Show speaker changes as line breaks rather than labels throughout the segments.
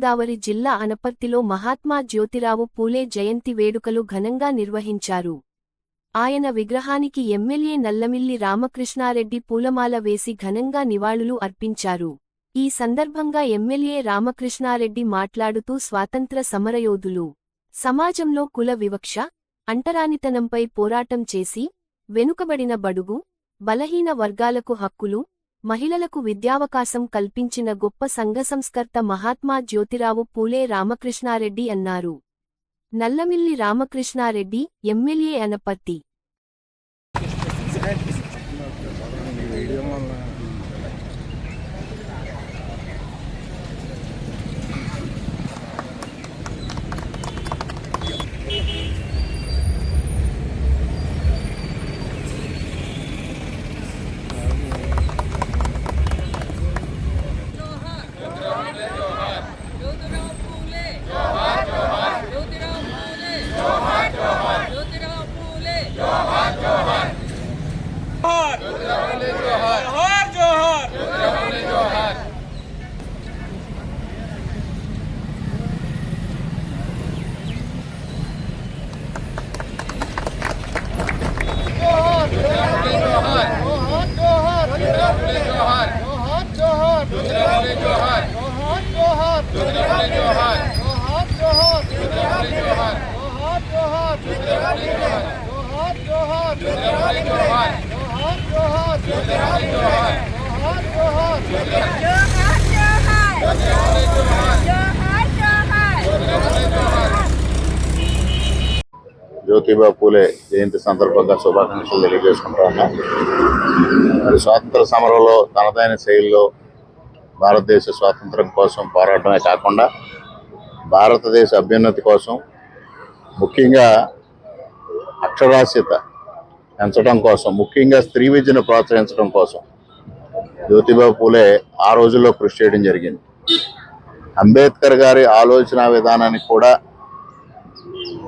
తూర్పుగోదావరి జిల్లా అనపర్తిలో మహాత్మా జ్యోతిరావు పూలే జయంతి వేడుకలు ఘనంగా నిర్వహించారు. ఆయన విగ్రహానికి ఎమ్మెల్యే నల్లమిల్లి రామకృష్ణారెడ్డి పూలమాల వేసి ఘనంగా నివాళులు అర్పించారు. ఈ సందర్భంగా ఎమ్మెల్యే రామకృష్ణారెడ్డి మాట్లాడుతూ స్వాతంత్ర సమరయోధులు సమాజంలో కుల వివక్ష అంటరానితనంపై పోరాటం చేసి వెనుకబడిన బడుగు బలహీన వర్గాలకు హక్కులు మహిళలకు విద్యావకాశం కల్పించిన గొప్ప సంఘసంస్కర్త మహాత్మా జ్యోతిరావు పూలే రామకృష్ణారెడ్డి అన్నారు. నల్లమిల్లి రామకృష్ణారెడ్డి ఎమ్మెల్యే అనపత్తి
జ్యోతిబా పూలే జయంతి సందర్భంగా శుభాకాంక్షలు తెలియజేసుకుంటా ఉన్నాం మరి స్వాతంత్ర సమరంలో తనదైన శైలిలో భారతదేశ స్వాతంత్రం కోసం పోరాటమే కాకుండా భారతదేశ అభ్యున్నతి కోసం ముఖ్యంగా అక్షరాస్యత పెంచడం కోసం ముఖ్యంగా స్త్రీ విద్యను ప్రోత్సహించడం కోసం జ్యోతిబా పూలే ఆ రోజుల్లో కృషి చేయడం జరిగింది. అంబేద్కర్ గారి ఆలోచన విధానానికి కూడా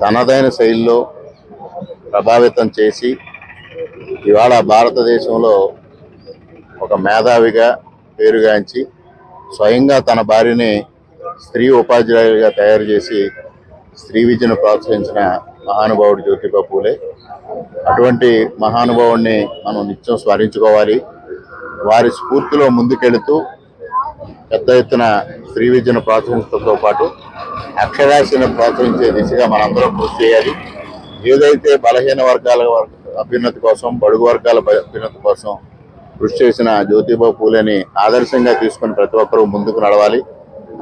తనదైన శైలిలో ప్రభావితం చేసి ఇవాళ భారతదేశంలో ఒక మేధావిగా పేరుగాంచి స్వయంగా తన భార్యని స్త్రీ ఉపాధ్యాయులుగా తయారు చేసి స్త్రీ విద్యను ప్రోత్సహించిన మహానుభావుడు జ్యోతిబా పూలే. అటువంటి మహానుభావుడిని మనం నిత్యం స్మరించుకోవాలి. వారి స్ఫూర్తిలో ముందుకెళుతూ పెద్ద ఎత్తున స్త్రీ విద్యను ప్రోత్సహించడంతో పాటు అక్షరాస్యను ప్రోత్సహించే దిశగా మనందరం కృషి చేయాలి. ఏదైతే బలహీన వర్గాల అభ్యున్నతి కోసం బడుగు వర్గాల అభ్యున్నతి కోసం కృషి చేసిన జ్యోతిబా పూలేని ఆదర్శంగా తీసుకుని ప్రతి ఒక్కరూ ముందుకు నడవాలి.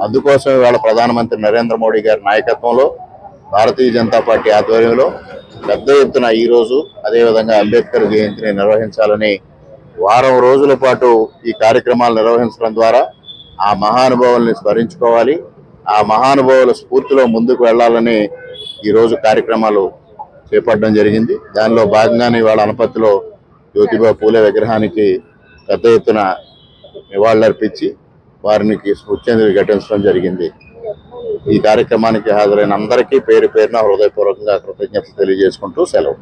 అందుకోసం ఇవాళ ప్రధానమంత్రి నరేంద్ర మోడీ గారి నాయకత్వంలో భారతీయ జనతా పార్టీ ఆధ్వర్యంలో పెద్ద ఎత్తున ఈ రోజు అదేవిధంగా అంబేద్కర్ జయంతిని నిర్వహించాలని వారం రోజుల పాటు ఈ కార్యక్రమాలు నిర్వహించడం ద్వారా ఆ మహానుభావుల్ని స్మరించుకోవాలి. ఆ మహానుభావుల స్ఫూర్తిలో ముందుకు వెళ్ళాలని ఈరోజు కార్యక్రమాలు చేపట్టడం జరిగింది. దానిలో భాగంగానే ఇవాళ అనపత్తిలో జ్యోతిబా పూలే విగ్రహానికి పెద్ద ఎత్తున నివాళులర్పించి వారికి స్మృత్యంజలి ఘటించడం జరిగింది. ఈ కార్యక్రమానికి హాజరైన అందరికీ పేరు పేరున హృదయపూర్వకంగా కృతజ్ఞతలు తెలియజేసుకుంటూ సెలవు.